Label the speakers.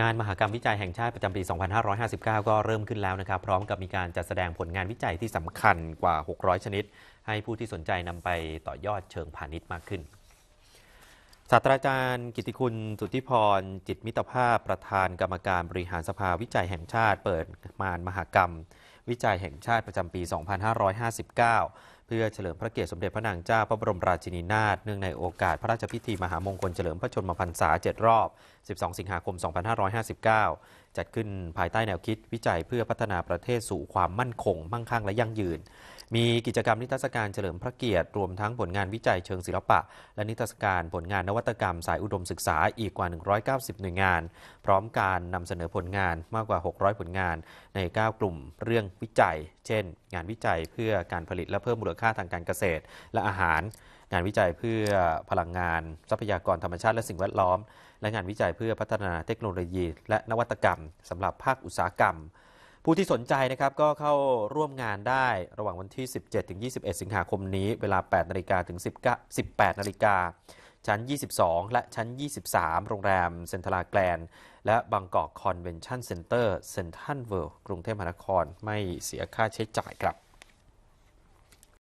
Speaker 1: งานมหกรรมวิจัยแห่งชาติประจำปี 2559 ก็เริ่มขึ้นแล้วนะครับ พร้อมกับมีการจัดแสดงผลงานวิจัยที่สำคัญกว่า 600 ชนิด ให้ผู้ที่สนใจนำไปต่อยอดเชิงพาณิชย์มากขึ้น ศาสตราจารย์กิติคุณสุทธิพร จิตมิตรภาพประธานกรรมการบริหารสภาวิจัยแห่งชาติ เปิดมานมหกรรม วิจัยแห่งชาติประจำปี 2559 เพื่อเฉลิมพระเกียรติสมเด็จพระนางเจ้าพระบรมราชินีนาถเนื่องในโอกาสพระราชพิธีมหามงคลเฉลิมพระชนมพรรษา 7 รอบ 12 สิงหาคม 2559 จัดขึ้นภายใต้แนวคิดวิจัยเพื่อพัฒนาประเทศสู่ความมั่นคง มั่งคั่งและยั่งยืน มีกิจกรรมนิทรรศการเฉลิมพระเกียรติ รวมทั้งผลงานวิจัยเชิงศิลปะ และนิทรรศการผลงานนวัตกรรมสายอุดมศึกษาอีกกว่า 190 หน่วยงาน พร้อมการนำเสนอผลงานมากกว่า 600 ผลงานใน 9 กลุ่มเรื่องวิจัย เช่น งานวิจัยเพื่อการผลิตและเพิ่มมูลค่าทางการเกษตร และอาหาร งานวิจัยเพื่อพลังงาน ทรัพยากรธรรมชาติและสิ่งแวดล้อม และงานวิจัยเพื่อพัฒนาเทคโนโลยี และนวัตกรรมสำหรับภาคอุตสาหกรรม ผู้ที่สนใจนะครับก็เข้าร่วมงานได้ระหว่างวันที่ 17 ถึง 21 สิงหาคมนี้ เวลา 8 นาฬิกาถึง18นาฬิกา ชั้น 22 และชั้น 23 โรงแรม เซ็นทราแกลน และบางกอกคอนเวนชั่นเซ็นเตอร์ เซ็นทรัลเวิลด์กรุงเทพมหานคร ไม่เสียค่าใช้จ่ายครับ